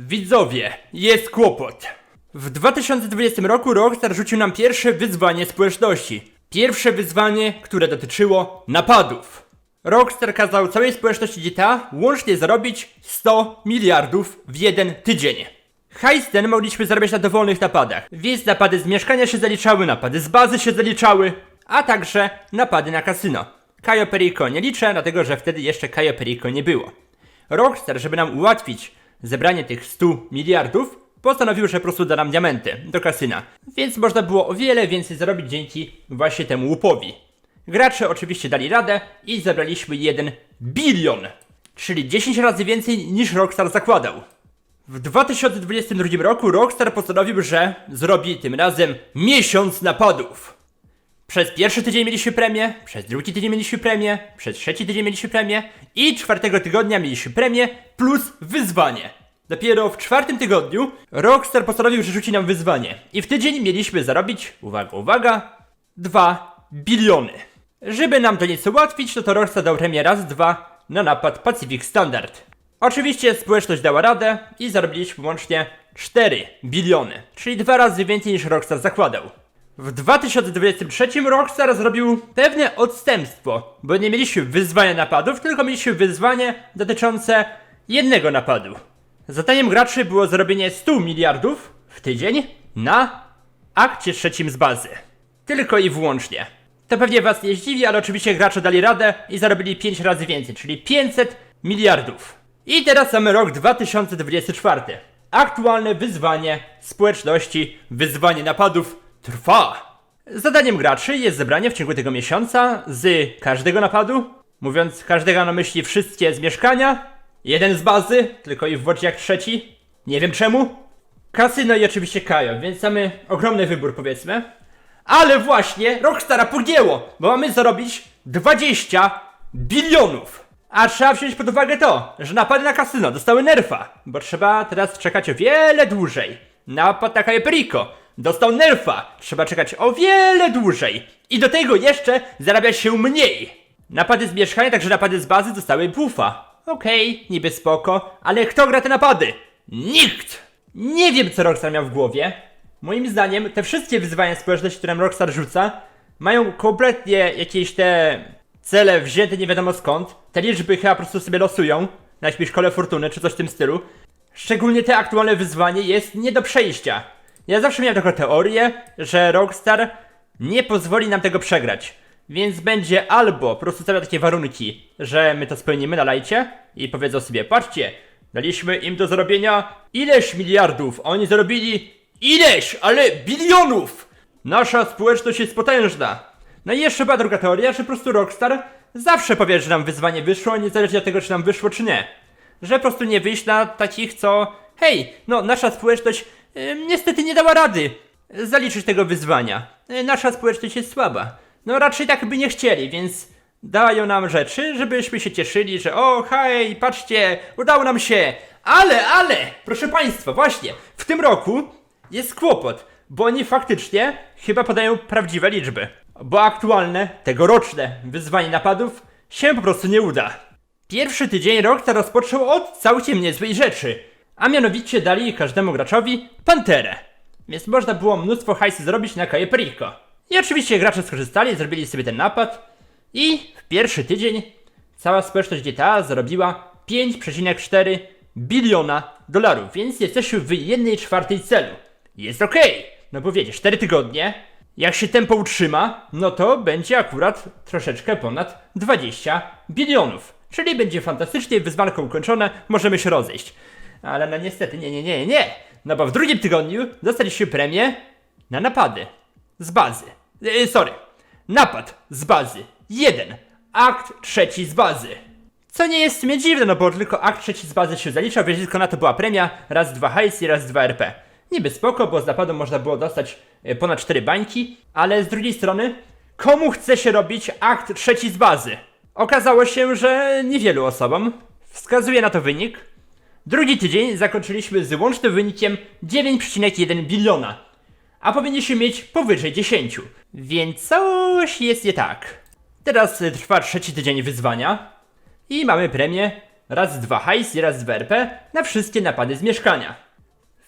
Widzowie, jest kłopot. W 2020 roku Rockstar rzucił nam pierwsze wyzwanie społeczności. Pierwsze wyzwanie, które dotyczyło napadów. Rockstar kazał całej społeczności GTA łącznie zarobić 100 miliardów w jeden tydzień. Hajs ten mogliśmy zarabiać na dowolnych napadach, więc napady z mieszkania się zaliczały, napady z bazy się zaliczały, a także napady na kasyno. Cayo Perico nie liczę, dlatego że wtedy jeszcze Cayo Perico nie było. Rockstar, żeby nam ułatwić zebranie tych 100 miliardów, postanowił, że po prostu da nam diamenty do kasyna. Więc można było o wiele więcej zarobić dzięki właśnie temu łupowi. Gracze oczywiście dali radę i zebraliśmy 1 bilion, czyli 10 razy więcej niż Rockstar zakładał. W 2022 roku Rockstar postanowił, że zrobi tym razem miesiąc napadów. Przez pierwszy tydzień mieliśmy premię, przez drugi tydzień mieliśmy premię, przez trzeci tydzień mieliśmy premię i czwartego tygodnia mieliśmy premię plus wyzwanie. Dopiero w czwartym tygodniu Rockstar postanowił, że rzuci nam wyzwanie. I w tydzień mieliśmy zarobić, uwaga, uwaga, 2 biliony. Żeby nam to nieco ułatwić, no to Rockstar dał premię raz, dwa na napad Pacific Standard. Oczywiście społeczność dała radę i zarobiliśmy łącznie 4 biliony, czyli dwa razy więcej niż Rockstar zakładał. W 2023 Rockstar zrobił pewne odstępstwo, bo nie mieliśmy wyzwania napadów, tylko mieliśmy wyzwanie dotyczące jednego napadu. Zadaniem graczy było zrobienie 100 miliardów w tydzień na akcie trzecim z bazy. Tylko i wyłącznie. To pewnie was nie zdziwi, ale oczywiście gracze dali radę i zarobili 5 razy więcej, czyli 500 miliardów. I teraz mamy rok 2024. Aktualne wyzwanie społeczności, wyzwanie napadów trwa. Zadaniem graczy jest zebranie w ciągu tego miesiąca z każdego napadu, mówiąc każdego na myśli wszystkie z mieszkania, jeden z bazy, tylko i w jak trzeci, nie wiem czemu, kasyno i oczywiście Kajo, więc mamy ogromny wybór powiedzmy. Ale właśnie Rockstara pogięło, bo mamy zarobić 20 bilionów. A trzeba wziąć pod uwagę to, że napady na kasyno dostały nerfa, bo trzeba teraz czekać o wiele dłużej. Napad na Perico dostał nerfa, trzeba czekać o wiele dłużej. I do tego jeszcze zarabiać się mniej. Napady z mieszkania, także napady z bazy dostały buffa. Okej, niby spoko, ale kto gra te napady? Nikt! Nie wiem co Rockstar miał w głowie. Moim zdaniem te wszystkie wyzwania społeczności, które Rockstar rzuca, mają kompletnie jakieś te cele wzięte nie wiadomo skąd. Te liczby chyba po prostu sobie losują na jakimś kole fortuny czy coś w tym stylu. Szczególnie te aktualne wyzwanie jest nie do przejścia. Ja zawsze miałem taką teorię, że Rockstar nie pozwoli nam tego przegrać. Więc będzie albo po prostu stawia takie warunki, że my to spełnimy na lajcie i powiedzą sobie, patrzcie, daliśmy im do zarobienia ileś miliardów, a oni zarobili ileś, ale bilionów! Nasza społeczność jest potężna. No i jeszcze była druga teoria, że po prostu Rockstar zawsze powie, że nam wyzwanie wyszło, niezależnie od tego, czy nam wyszło, czy nie. Że po prostu nie wyjść na takich, co hej, no nasza społeczność niestety nie dała rady zaliczyć tego wyzwania. Y, nasza społeczność jest słaba. No raczej tak by nie chcieli, więc dają nam rzeczy, żebyśmy się cieszyli, że o hej, patrzcie, udało nam się. Ale, ale, proszę państwa, właśnie, w tym roku jest kłopot, bo oni faktycznie chyba podają prawdziwe liczby. Bo aktualne, tegoroczne wyzwanie napadów się po prostu nie uda. Pierwszy tydzień Rockstar rozpoczął od całkiem niezłej rzeczy, a mianowicie dali każdemu graczowi panterę. Więc można było mnóstwo hajsu zrobić na Cayo Perico. I oczywiście gracze skorzystali, zrobili sobie ten napad i w pierwszy tydzień cała społeczność GTA zarobiła 5,4 biliona dolarów, więc jesteśmy w 1 czwartej celu. Jest okej, no bo wiecie, 4 tygodnie, jak się tempo utrzyma, no to będzie akurat troszeczkę ponad 20 bilionów. Czyli będzie fantastycznie, wyzwanko ukończone, możemy się rozejść. Ale no niestety, nie, nie, nie, nie. No bo w drugim tygodniu dostaliśmy premię na napady. Z bazy. E, sorry. Napad z bazy. Jeden. Akt trzeci z bazy. Co nie jest w sumie dziwne, no bo tylko akt trzeci z bazy się zaliczał, więc tylko na to była premia, raz dwa hajs i raz dwa RP. Niby spoko, bo z napadu można było dostać e, ponad cztery bańki, ale z drugiej strony, komu chce się robić akt trzeci z bazy? Okazało się, że niewielu osobom. Wskazuje na to wynik. Drugi tydzień zakończyliśmy z łącznym wynikiem 9,1 biliona, a powinniśmy mieć powyżej 10. Więc coś jest nie tak. Teraz y, trwa trzeci tydzień wyzwania i mamy premię raz dwa hajs i raz dwa RP na wszystkie napady z mieszkania.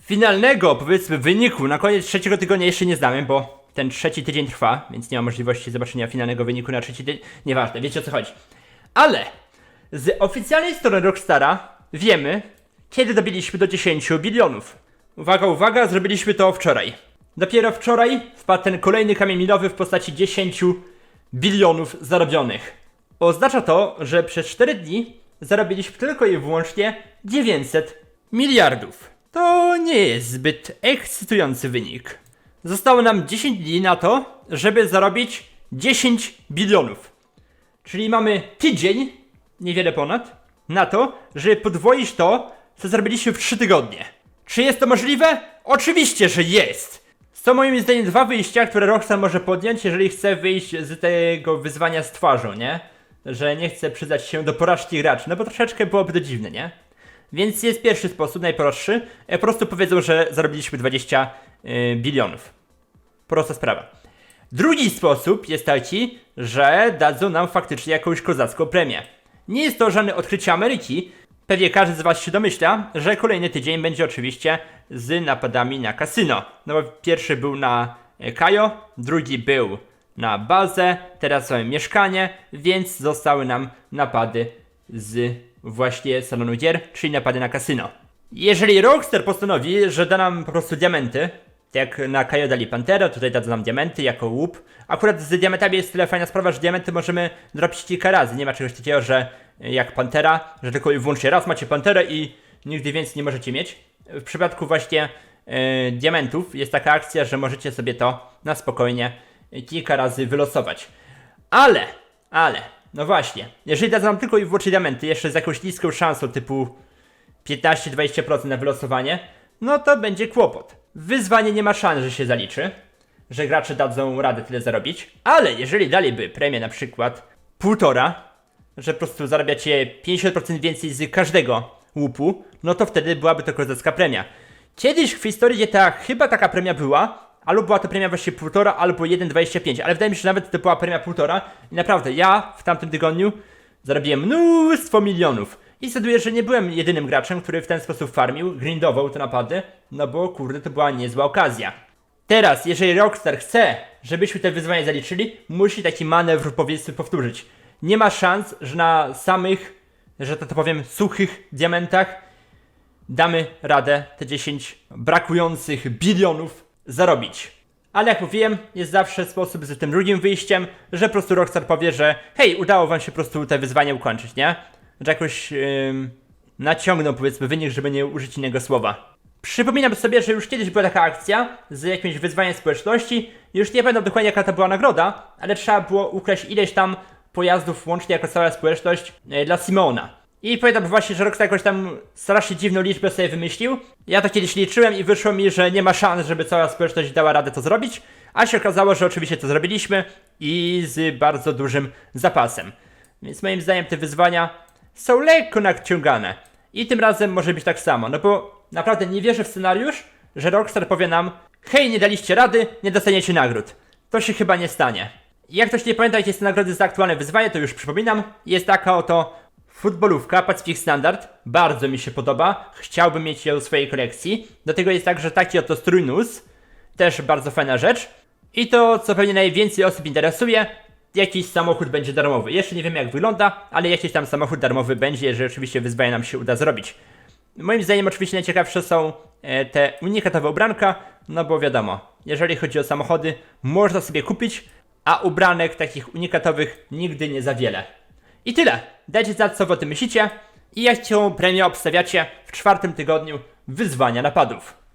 Finalnego, powiedzmy, wyniku na koniec trzeciego tygodnia jeszcze nie znamy, bo ten trzeci tydzień trwa, więc nie ma możliwości zobaczenia finalnego wyniku na trzeci tydzień. Nieważne, wiecie o co chodzi. Ale z oficjalnej strony Rockstara wiemy, kiedy dobiliśmy do 10 bilionów. Uwaga, uwaga, zrobiliśmy to wczoraj. Dopiero wczoraj wpadł ten kolejny kamień milowy w postaci 10 bilionów zarobionych. Oznacza to, że przez 4 dni zarobiliśmy tylko i wyłącznie 900 miliardów. To nie jest zbyt ekscytujący wynik. Zostało nam 10 dni na to, żeby zarobić 10 bilionów. Czyli mamy tydzień, niewiele ponad, na to, żeby podwoić to, co zrobiliśmy w 3 tygodnie. Czy jest to możliwe? Oczywiście, że jest! Są moim zdaniem dwa wyjścia, które Rockstar może podjąć, jeżeli chce wyjść z tego wyzwania z twarzą, nie? Że nie chce przyznać się do porażki graczy, no bo troszeczkę byłoby to dziwne, nie? Więc jest pierwszy sposób, najprostszy. E, Po prostu powiedzą, że zarobiliśmy 20 y, bilionów. Prosta sprawa. Drugi sposób jest taki, że dadzą nam faktycznie jakąś kozacką premię. Nie jest to żadne odkrycie Ameryki. Pewnie każdy z Was się domyśla, że kolejny tydzień będzie oczywiście z napadami na kasyno. No bo pierwszy był na e, Kajo, drugi był na bazę, teraz mamy mieszkanie, więc zostały nam napady z właśnie salonu gier, czyli napady na kasyno. Jeżeli Rockstar postanowi, że da nam po prostu diamenty, tak jak na Kajo dali Pantera, tutaj dadzą nam diamenty jako łup. Akurat z diamentami jest tyle fajna sprawa, że diamenty możemy dropić kilka razy. Nie ma czegoś takiego, że jak Pantera, że tylko i wyłącznie raz macie Panterę i nigdy więcej nie możecie mieć. W przypadku właśnie e, diamentów jest taka akcja, że możecie sobie to na spokojnie kilka razy wylosować. Ale, ale, no właśnie, jeżeli dadzą tylko i wyłącznie diamenty, jeszcze z jakąś niską szansą typu 15-20% na wylosowanie, no to będzie kłopot. Wyzwanie nie ma szans, że się zaliczy, że gracze dadzą radę tyle zarobić, ale jeżeli daliby premię na przykład półtora, że po prostu zarabiacie 50% więcej z każdego łupu, no to wtedy byłaby to kozacka premia. Kiedyś w historii GTA chyba taka premia była, albo była to premia właśnie półtora, albo 1,25, ale wydaje mi się, że nawet to była premia półtora i naprawdę ja w tamtym tygodniu zarobiłem mnóstwo milionów. I zdecyduję, że nie byłem jedynym graczem, który w ten sposób farmił, grindował te napady, no bo kurde, to była niezła okazja. Teraz, jeżeli Rockstar chce, żebyśmy te wyzwania zaliczyli, musi taki manewr powiedzmy powtórzyć. Nie ma szans, że na samych, że to, to powiem, suchych diamentach damy radę te 10 brakujących bilionów zarobić. Ale jak mówiłem, jest zawsze sposób z tym drugim wyjściem, że po prostu Rockstar powie, że hej, udało wam się po prostu te wyzwania ukończyć, nie? Że jakoś ym, naciągną powiedzmy wynik, żeby nie użyć innego słowa. Przypominam sobie, że już kiedyś była taka akcja z jakimś wyzwaniem społeczności. Już nie pamiętam dokładnie jaka to była nagroda, ale trzeba było ukraść ileś tam pojazdów łącznie jako cała społeczność e, dla Simona. I pamiętam właśnie, że Rockstar jakoś tam strasznie dziwną liczbę sobie wymyślił. Ja to kiedyś liczyłem i wyszło mi, że nie ma szans, żeby cała społeczność dała radę to zrobić. A się okazało, że oczywiście to zrobiliśmy i z bardzo dużym zapasem. Więc moim zdaniem te wyzwania są lekko nadciągane. I tym razem może być tak samo, no bo naprawdę nie wierzę w scenariusz, że Rockstar powie nam hej, nie daliście rady, nie dostaniecie nagród. To się chyba nie stanie. Jak ktoś nie pamięta, jakie są nagrody za aktualne wyzwanie, to już przypominam. Jest taka oto futbolówka Pacific Standard. Bardzo mi się podoba. Chciałbym mieć ją w swojej kolekcji. Do tego jest także taki oto strój NUS. Też bardzo fajna rzecz. I to, co pewnie najwięcej osób interesuje, jakiś samochód będzie darmowy. Jeszcze nie wiem jak wygląda, ale jakiś tam samochód darmowy będzie, jeżeli oczywiście wyzwanie nam się uda zrobić. Moim zdaniem oczywiście najciekawsze są e, te unikatowe ubranka, no bo wiadomo, jeżeli chodzi o samochody, można sobie kupić, a ubranek takich unikatowych nigdy nie za wiele. I tyle. Dajcie znać, co wy o tym myślicie i jak cię premię obstawiacie w czwartym tygodniu wyzwania napadów.